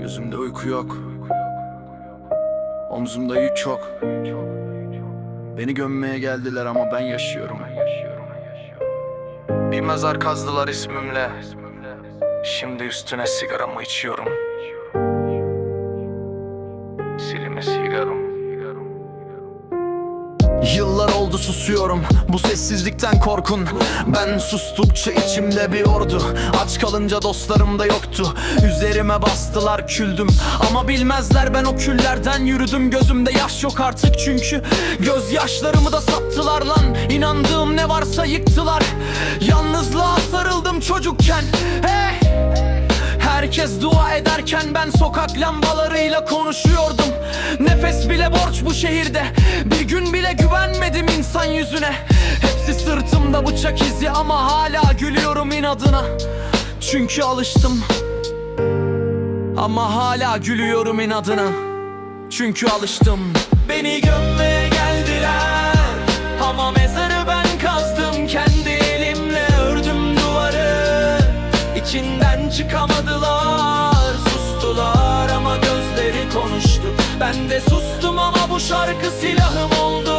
Gözümde uyku yok. Omzumda yük çok. Beni gömmeye geldiler ama ben yaşıyorum. Bir mezar kazdılar ismimle. Şimdi üstüne sigaramı içiyorum. Silimi sigaram. Yıllar oldu susuyorum. Bu sessizlikten korkun. Ben sustukça içimde bir ordu. Aç kalınca dostlarım da yoktu. Üzerime bastılar küldüm. Ama bilmezler ben o küllerden yürüdüm. Gözümde yaş yok artık çünkü. Gözyaşlarımı da sattılar lan. İnandığım ne varsa yıktılar. Yalnızlığa sarıldım çocukken. Hey Herkes dua ederken ben sokak lambalarıyla konuşuyordum. Nefes bile borç bu şehirde. Bir gün bile güvenmedim insan yüzüne. Hepsi sırtımda bıçak izi ama hala gülüyorum inadına. Çünkü alıştım. Ama hala gülüyorum inadına. Çünkü alıştım. Beni gömmeye geldiler çıkamadılar. Sustular ama gözleri konuştu. Ben de sustum ama bu şarkı silahım oldu.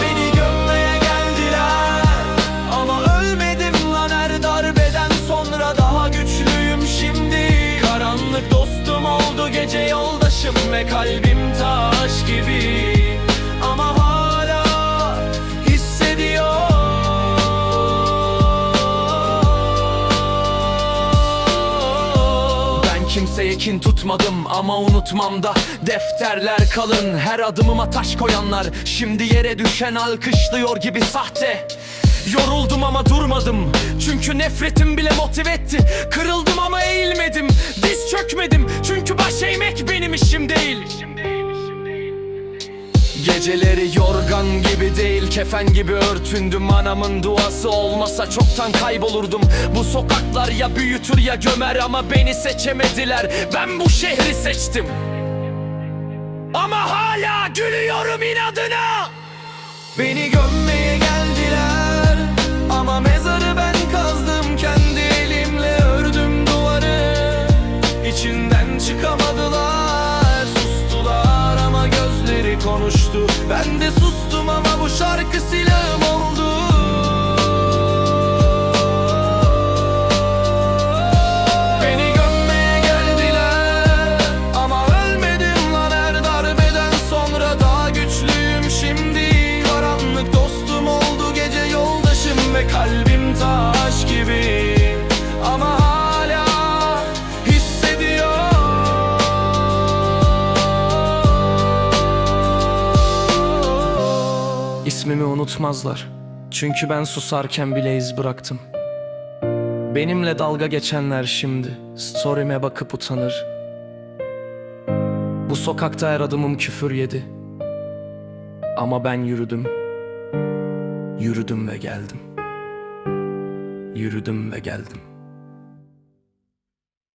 Beni gömmeye geldiler Ama ölmedim lan darbeden sonra. Daha güçlüyüm şimdi. Karanlık dostum oldu gece yoldaşım Ve kimseye kin tutmadım ama unutmam da. Defterler kalın her adımıma taş koyanlar. Şimdi yere düşen alkışlıyor gibi sahte. Yoruldum ama durmadım Çünkü nefretim bile motive etti. Kırıldım ama eğilmedim Diz çökmedim. Çünkü baş eğmek benim işim değil Geceleri yorgan gibi değil kefen gibi örtündüm. Anamın duası olmasa çoktan kaybolurdum. Bu sokaklar ya büyütür ya gömer ama beni seçemediler. Ben bu şehri seçtim. Ama hala gülüyorum inadına. Beni gömmeye konuştu. Ben de sustum ama bu şarkı silahım oldu İsmimi unutmazlar. Çünkü ben susarken bile iz bıraktım. Benimle dalga geçenler şimdi Story'me bakıp utanır. Bu sokakta her adımım küfür yedi. Ama ben yürüdüm. Yürüdüm ve geldim. Yürüdüm ve geldim